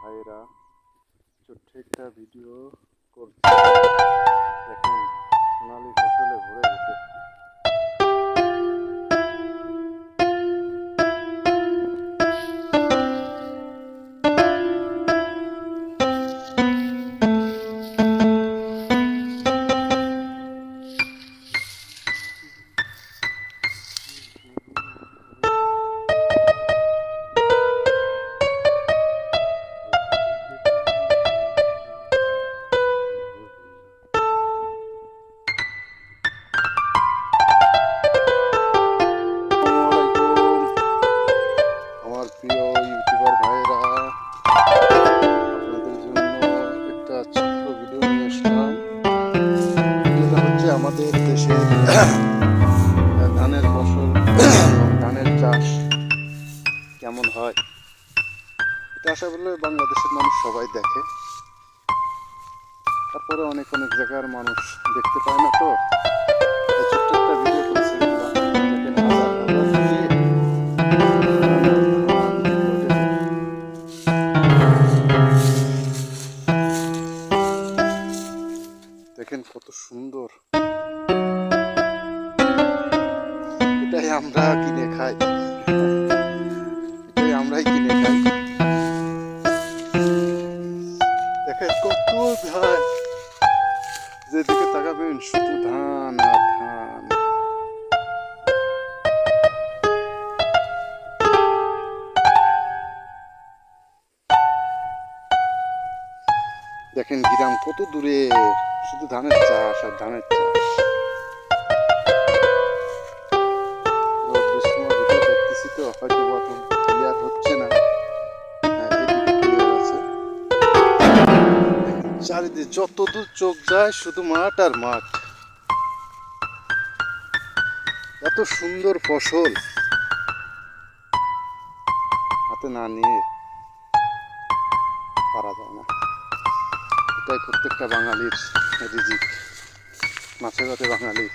ভাইরা ছোট্ট একটা ভিডিও করছে। দেখেন সোনালি ফসলে ভরে গেছে। কেমন হয়? এটা আশা করলে বাংলাদেশের মানুষ সবাই দেখে। তারপরে অনেক অনেক জায়গার মানুষ দেখতে পায় না তো। দেখেন কত সুন্দর। এটাই আমরা কিনে খাই। দেখেন গ্রাম কত দূরে শুধু ধানের চাষ আর ধানের চাষ। তো হয়তো হচ্ছে না। হ্যাঁ, চারিদিকে যত দূর চোখ যায় শুধু মাঠ আর মাঠ। এত সুন্দর ফসল। হাতে না নিয়ে পারা যায় না। এটাই প্রত্যেকটা বাঙালির রিজিক মাছে ভাতে বাঙালি।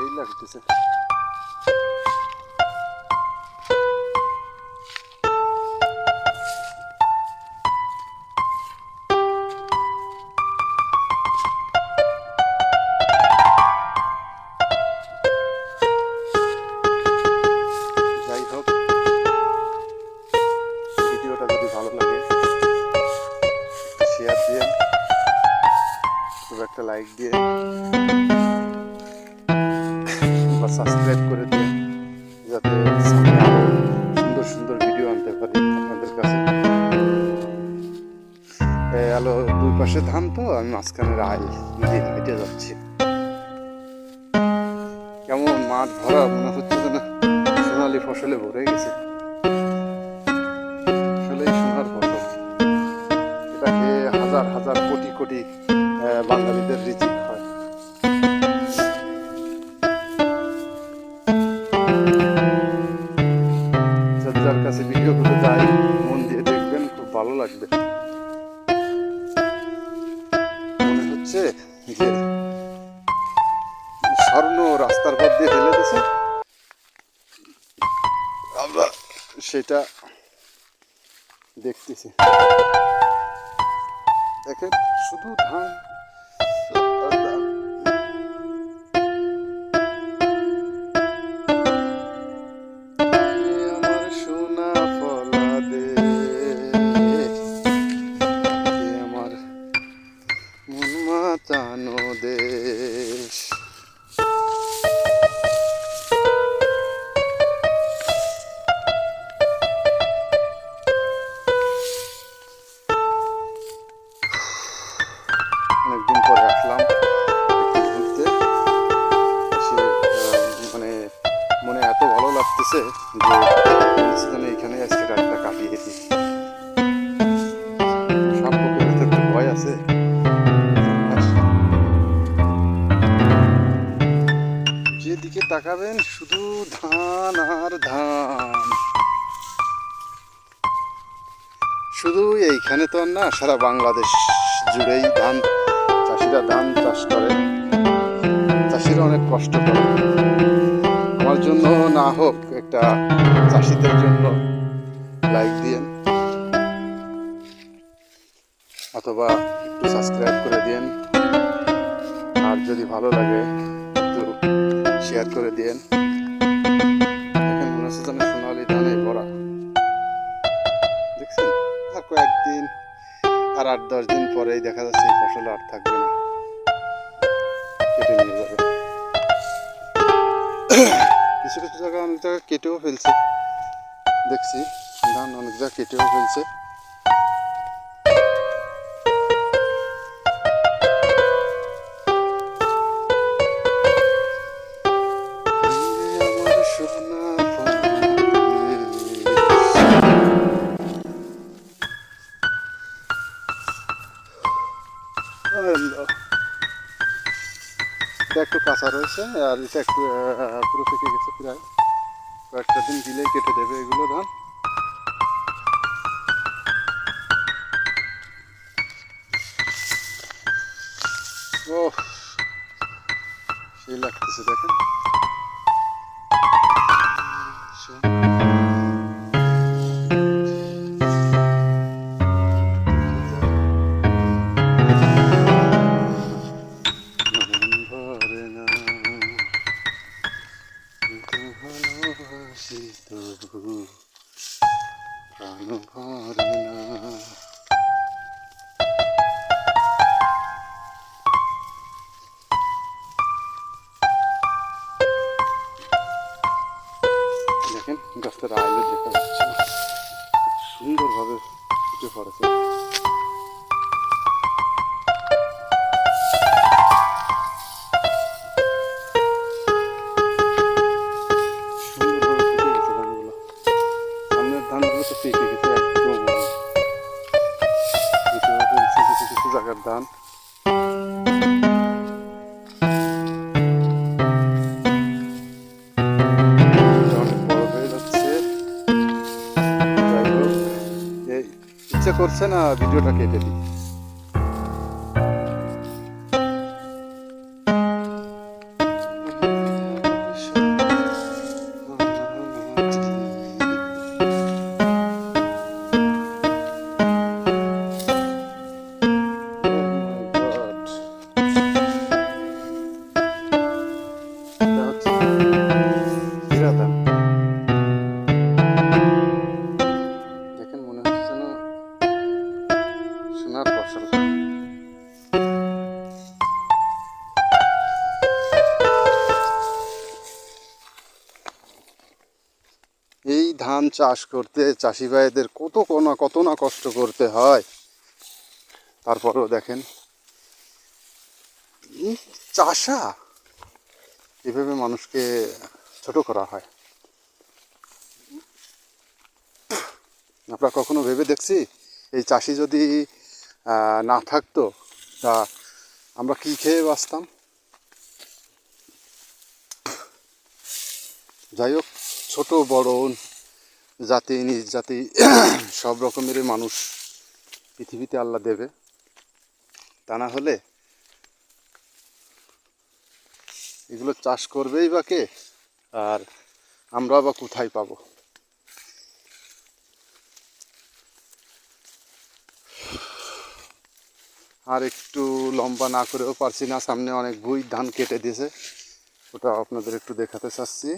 সেই লাগতেছে। একটা লাইক দিয়ে সাবস্ক্রাইব করে দিয়ে যাতে সুন্দর সুন্দর ভিডিও আনতে পারি আপনাদের কাছে। আলো দুই পাশে ধান তো, আমি মাঝখানে রাই নদী হেঁটে যাচ্ছি। কেমন মাঠ ভরা মনে হচ্ছে যেন, সোনালি ফসলে ভরে গেছে। হাজার হাজার কোটি কোটি বাঙালিদের রিজিক কাছে ভিডিওগুলো যায় মন দিয়ে দেখবেন, খুব ভালো লাগবে। হচ্ছে যে স্বর্ণ রাস্তার পথ দিয়ে ফেলে দিছে আমরা সেটা দেখতেছি। দেখেন, শুধু ধান যে এখানে আজকে রাতটা কাটিয়ে ভয় আছে। যেদিকে তাকাবেন, শুধু ধান আর ধান। শুধু এইখানে তো না, সারা বাংলাদেশ জুড়েই ধান চাষিরা ধান চাষ করে। চাষিরা অনেক কষ্ট করে। জন্য না হোক, একটা চাষিদের জন্য লাইক দিয়েন। অথবা একটু সাবস্ক্রাইব করে দিয়েন। আর যদি ভালো লাগে, একটু শেয়ার করে দেখছেন? আর আট, দশ দিন পরেই দেখা যাচ্ছে ফসল আর থাকবে না। কেটে নিয়ে যাবে। কিছু কিছু জায়গায় অনেক জায়গায় কেটেও ফেলছে দেখছি ধান অনেক জায়গায় কেটেও ফেলছে কাঁচা রয়েছে আর এটা একটু আহ, পুরো পেকে গেছে প্রায় কয়েকটা দিন দিলেই কেটে দেবে এগুলো ধান ও সেই লাগতেছে দেখেন দেখেন গাছটার আইলে দেখা যাচ্ছে। সুন্দরভাবে ফুটে পড়েছে। ধানগুলো। তো পেকে গেছে জায়গার ধান। করছে না ভিডিওটা কেটে দিই ধান চাষ করতে চাষি ভাইদের কত না কত না কষ্ট করতে হয়। তারপরেও দেখেন। চাষা? এভাবে মানুষকে ছোট করা হয়। আমরা কখনো ভেবে দেখছি? এই চাষি যদি না থাকতো, তা আমরা কি খেয়ে বাঁচতাম? যাই হোক, ছোটো বড় জাতি, নিজ জাতি, সব রকমের মানুষ পৃথিবীতে আল্লাহ দেবে। তা না হলে এগুলো চাষ করবেই বা কে? আর আমরা বা কোথায় পাবো? আর একটু লম্বা না করেও পারছি না, সামনে অনেক ভুই ধান কেটে দিয়েছে। ওটা আপনাদের একটু দেখাতে চাচ্ছি।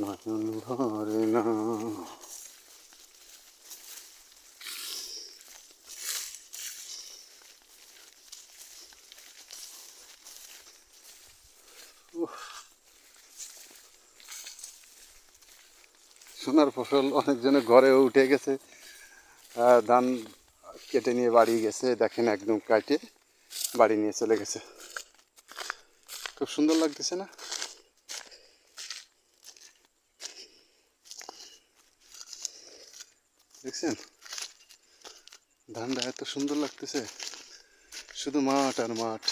নয়ন ভরে সোনার ফসল অনেকজনে ঘরেও উঠে গেছে ধান কেটে নিয়ে বাড়ি গেছে, দেখেন একদম কাটে বাড়ি নিয়ে চলে গেছে। খুব সুন্দর লাগতেছে না? দেখছেন? ধানটা এত সুন্দর লাগতেছে, শুধু মাঠ আর মাঠ।